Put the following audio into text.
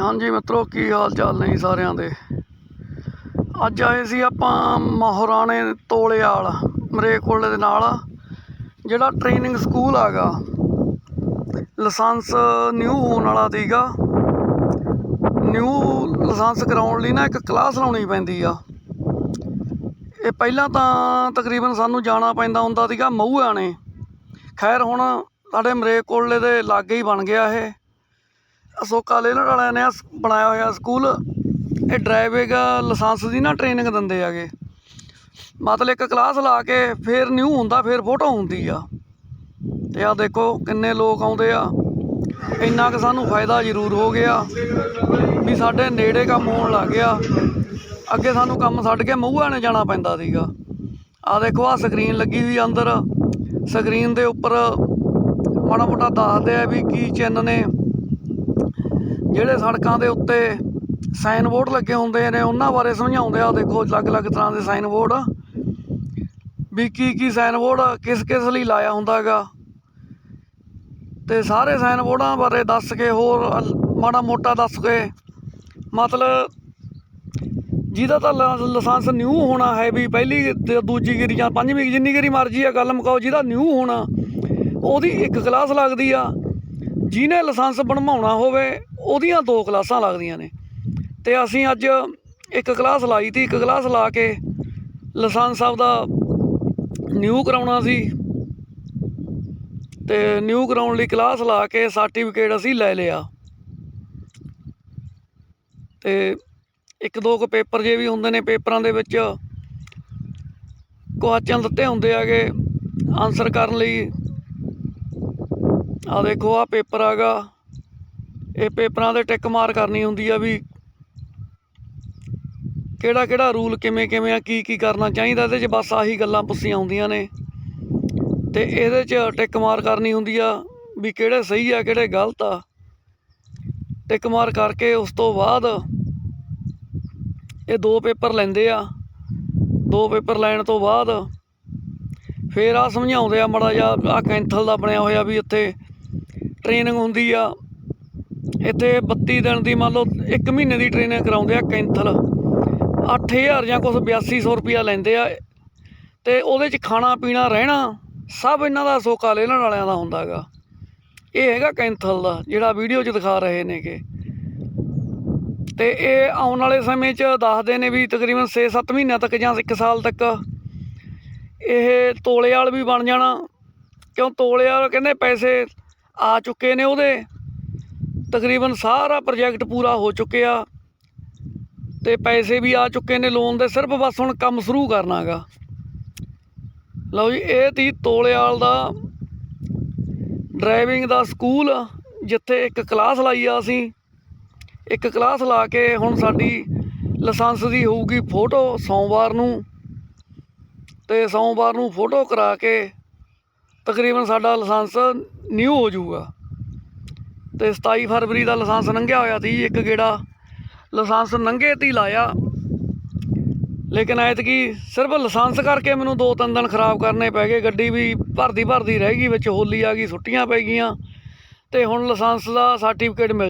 ਹਾਂਜੀ ਮਿੱਤਰੋ, ਕੀ ਹਾਲ ਚਾਲ ਨੇ ਜੀ ਸਾਰਿਆਂ ਦੇ? ਅੱਜ ਆਏ ਸੀ ਆਪਾਂ ਮਹਾਰਾਣੇ ਤੋਲੇਵਾਲ ਮਰੇਕੋਲੇ ਦੇ ਨਾਲ, ਜਿਹੜਾ ਟ੍ਰੇਨਿੰਗ ਸਕੂਲ ਹੈਗਾ। ਲਾਇਸੈਂਸ ਨਿਊ ਹੋਣ ਵਾਲਾ ਸੀਗਾ। ਨਿਊ ਲਾਇਸੈਂਸ ਕਰਾਉਣ ਲਈ ਨਾ ਇੱਕ ਕਲਾਸ ਲਾਉਣੀ ਪੈਂਦੀ ਆ। ਇਹ ਪਹਿਲਾਂ ਤਾਂ ਤਕਰੀਬਨ ਸਾਨੂੰ ਜਾਣਾ ਪੈਂਦਾ ਹੁੰਦਾ ਸੀਗਾ ਮਹੂਆ ਖੈਰ ਹੁਣ ਸਾਡੇ ਮਰੇਕੋਲੇ ਦੇ ਲਾਗੇ ਹੀ ਬਣ ਗਿਆ ਇਹ। ਅਸ਼ੋਕਾ ਲੇਲਰ ਵਾਲਿਆਂ ਨੇ ਆਹ ਬਣਾਇਆ ਹੋਇਆ ਸਕੂਲ। ਇਹ ਡਰਾਈਵਿੰਗ ਲਾਇਸੈਂਸ ਦੀ ਨਾ ਟ੍ਰੇਨਿੰਗ ਦਿੰਦੇ ਹੈਗੇ। ਮਤਲਬ ਇੱਕ ਕਲਾਸ ਲਾ ਕੇ ਫਿਰ ਨਿਊ ਹੁੰਦਾ, ਫਿਰ ਫੋਟੋ ਹੁੰਦੀ ਆ। ਤੇ ਆ ਦੇਖੋ ਕਿੰਨੇ ਲੋਕ ਆਉਂਦੇ ਆ। ਇੰਨਾ ਕੁ ਸਾਨੂੰ ਫਾਇਦਾ ਜ਼ਰੂਰ ਹੋ ਗਿਆ ਵੀ ਸਾਡੇ ਨੇੜੇ ਕੰਮ ਹੋਣ ਲੱਗ ਗਿਆ। ਅੱਗੇ ਸਾਨੂੰ ਕੰਮ ਛੱਡ ਕੇ ਮਹੂਆ ਨੇ ਜਾਣਾ ਪੈਂਦਾ ਸੀਗਾ। ਆ ਦੇਖੋ ਆ ਸਕਰੀਨ ਲੱਗੀ ਹੋਈ ਅੰਦਰ। ਸਕਰੀਨ ਦੇ ਉੱਪਰ ਮਾੜਾ ਮੋਟਾ ਦੱਸਦੇ ਆ ਵੀ ਕੀ ਚਿੰਨ੍ਹ ਨੇ ਜਿਹੜੇ ਸੜਕਾਂ ਦੇ ਉੱਤੇ ਸਾਈਨ ਬੋਰਡ ਲੱਗੇ ਹੁੰਦੇ ਨੇ, ਉਹਨਾਂ ਬਾਰੇ ਸਮਝਾਉਂਦੇ ਆ। ਦੇਖੋ, ਅਲੱਗ-ਅਲੱਗ ਤਰ੍ਹਾਂ ਦੇ ਸਾਈਨ ਬੋਰਡ ਵੀ ਕੀ ਕੀ ਸਾਈਨ ਬੋਰਡ ਕਿਸ ਕਿਸ ਲਈ ਲਾਇਆ ਹੁੰਦਾ ਹੈਗਾ। ਤੇ ਸਾਰੇ ਸਾਈਨ ਬੋਰਡਾਂ ਬਾਰੇ ਦੱਸ ਕੇ ਹੋਰ ਮਾੜਾ ਮੋਟਾ ਦੱਸ ਕੇ, ਮਤਲਬ ਜਿਹਦਾ ਤਾਂ ਲਾਇਸੈਂਸ ਨਿਊ ਹੋਣਾ ਹੈ ਵੀ ਪਹਿਲੀ ਤੇ ਦੂਜੀ ਗੇਰੀ ਜਾਂ ਪੰਜਵੀਂ, ਜਿੰਨੀ ਗੇਰੀ ਮਰਜ਼ੀ ਆ, ਗੱਲ ਮੁਕਾਓ, ਜਿਹਦਾ ਨਿਊ ਹੋਣਾ, ਉਹਦੀ ਇੱਕ ਕਲਾਸ ਲੱਗਦੀ ਆ। ਜਿਹਨੇ ਲਾਇਸੈਂਸ ਬਣਵਾਉਣਾ ਹੋਵੇ ਉਹਦੀਆਂ ਦੋ ਕਲਾਸਾਂ ਲੱਗਦੀਆਂ ਨੇ। ਤੇ ਅਸੀਂ ਅੱਜ ਇੱਕ ਕਲਾਸ ਲਾਈ ਤੀ। ਇੱਕ ਕਲਾਸ ਲਾ ਕੇ ਲਸੰਦ ਸਾਹਿਬ ਦਾ ਨਿਊ ਕਰਾਉਣਾ ਸੀ। ਤੇ ਨਿਊ ਕਰਾਉਣ ਲਈ ਕਲਾਸ ਲਾ ਕੇ ਸਰਟੀਫਿਕੇਟ ਅਸੀਂ ਲੈ ਲਿਆ। ਤੇ ਇੱਕ ਦੋ ਕੁ ਪੇਪਰ ਜੇ ਵੀ ਹੁੰਦੇ ਨੇ, ਪੇਪਰਾਂ ਦੇ ਵਿੱਚ ਕੁਆਚਨ ਦਿੱਤੇ ਹੁੰਦੇ ਆਗੇ ਆਨਸਰ ਕਰਨ ਲਈ। ਆ ਦੇਖੋ ਆ ਪੇਪਰ ਆਗਾ ਇਹ ਪੇਪਰਾਂ ਦੇ ਟਿਕ ਮਾਰ ਕਰਨੀ ਹੁੰਦੀ ਆ ਵੀ ਕਿਹੜਾ ਕਿਹੜਾ ਰੂਲ ਕਿਵੇਂ ਕਿਵੇਂ ਆ, ਕੀ ਕੀ ਕਰਨਾ ਚਾਹੀਦਾ, ਇਹਦੇ 'ਚ ਬਸ ਆਹੀ ਗੱਲਾਂ ਪੁੱਛੀਆਂ ਹੁੰਦੀਆਂ ਨੇ। ਤੇ ਇਹਦੇ 'ਚ ਟਿਕ ਮਾਰ ਕਰਨੀ ਹੁੰਦੀ ਆ ਵੀ ਕਿਹੜੇ ਸਹੀ ਆ, ਕਿਹੜੇ ਗਲਤ ਆ। ਟਿਕ ਮਾਰ ਕਰਕੇ ਉਸ ਤੋਂ ਬਾਅਦ ਇਹ ਦੋ ਪੇਪਰ ਲੈਂਦੇ ਆ। ਦੋ ਪੇਪਰ ਲੈਣ ਤੋਂ ਬਾਅਦ ਫੇਰ ਆ ਸਮਝਾਉਂਦੇ ਆ ਮੜਾ ਜਿਹਾ ਆ ਕੈਂਥਲ ਦਾ ਬਣਿਆ ਹੋਇਆ ਵੀ ਇੱਥੇ ਟ੍ਰੇਨਿੰਗ ਹੁੰਦੀ ਆ। ਇੱਥੇ 32 ਦਿਨ ਦੀ ਮੰਨ ਲਓ 1 ਮਹੀਨੇ ਦੀ ਟ੍ਰੇਨਿੰਗ ਕਰਾਉਂਦੇ ਆ ਕੈਂਥਲ। 8000 ਜਾਂ ਕੁਛ 8200 ਰੁਪਿਆ ਲੈਂਦੇ ਆ। ਤੇ ਉਹਦੇ 'ਚ ਖਾਣਾ, ਪੀਣਾ, ਰਹਿਣਾ ਸਭ ਇਹਨਾਂ ਦਾ ਸੋਕਾ ਲੈਣ ਵਾਲਿਆਂ ਦਾ ਹੁੰਦਾ ਹੈਗਾ। ਇਹ ਹੈਗਾ ਕੈਂਥਲ ਦਾ, ਜਿਹੜਾ ਵੀਡੀਓ 'ਚ ਦਿਖਾ ਰਹੇ ਨੇਗੇ। ਤੇ ਇਹ ਆਉਣ ਵਾਲੇ ਸਮੇਂ 'ਚ ਦੱਸਦੇ ਨੇ ਵੀ ਤਕਰੀਬਨ 6-7 ਮਹੀਨਿਆਂ ਤੱਕ ਜਾਂ 1 ਸਾਲ ਤੱਕ ਇਹ ਤੋਲੇ ਵਾਲ ਵੀ ਬਣ ਜਾਣਾ। ਕਿਉਂ? ਤੋਲੇ ਵਾਲ ਕਹਿੰਦੇ ਪੈਸੇ ਆ ਚੁੱਕੇ ਨੇ ਉਹਦੇ। ਤਕਰੀਬਨ ਸਾਰਾ ਪ੍ਰੋਜੈਕਟ ਪੂਰਾ ਹੋ ਚੁੱਕਿਆ ਤੇ ਪੈਸੇ ਵੀ ਆ ਚੁੱਕੇ ਨੇ ਲੋਨ ਦੇ, ਸਿਰਫ ਬਸ ਹੁਣ ਕੰਮ ਸ਼ੁਰੂ ਕਰਨਾਗਾ ਲਓ ਜੀ, ਇਹ ਤੀ ਤੋਲੇਵਾਲ ਦਾ ਡਰਾਈਵਿੰਗ ਦਾ ਸਕੂਲ, ਜਿੱਥੇ ਇੱਕ ਕਲਾਸ ਲਾਈ ਆ ਅਸੀਂ। ਇੱਕ ਕਲਾਸ ਲਾ ਕੇ ਹੁਣ ਸਾਡੀ ਲਾਇਸੈਂਸ ਦੀ ਹੋਊਗੀ ਫੋਟੋ ਸੋਮਵਾਰ ਨੂੰ। ਤੇ ਸੋਮਵਾਰ ਨੂੰ ਫੋਟੋ ਕਰਾ ਕੇ ਤਕਰੀਬਨ ਸਾਡਾ ਲਾਇਸੈਂਸ ਨਿਊ ਹੋ ਜਾਊਗਾ। ਤੇ 27 ਫਰਵਰੀ ਦਾ ਲਾਇਸੈਂਸ ਲੰਘਿਆ ਹੋਇਆ ਸੀ, ਇੱਕ ਗੇੜਾ। ਲਾਇਸੈਂਸ ਨੰਗੇ ਤੀ ਲਾਇਆ। ਲੇਕਿਨ ਐਤਕੀ ਸਿਰਫ ਲਾਇਸੈਂਸ ਕਰਕੇ ਮੈਨੂੰ ਦੋ ਤਿੰਨ ਦਿਨ ਖਰਾਬ ਕਰਨੇ ਪੈ ਗਏ। ਗੱਡੀ ਵੀ ਭਰਦੀ ਭਰਦੀ ਰਹਿ ਗਈ, ਵਿੱਚ ਹੋਲੀ ਆ ਗਈ, ਛੁੱਟੀਆਂ ਪੈ ਗਈਆਂ। ਤੇ ਹੁਣ ਲਾਇਸੈਂਸ ਦਾ ਸਰਟੀਫਿਕੇਟ ਮਿਲ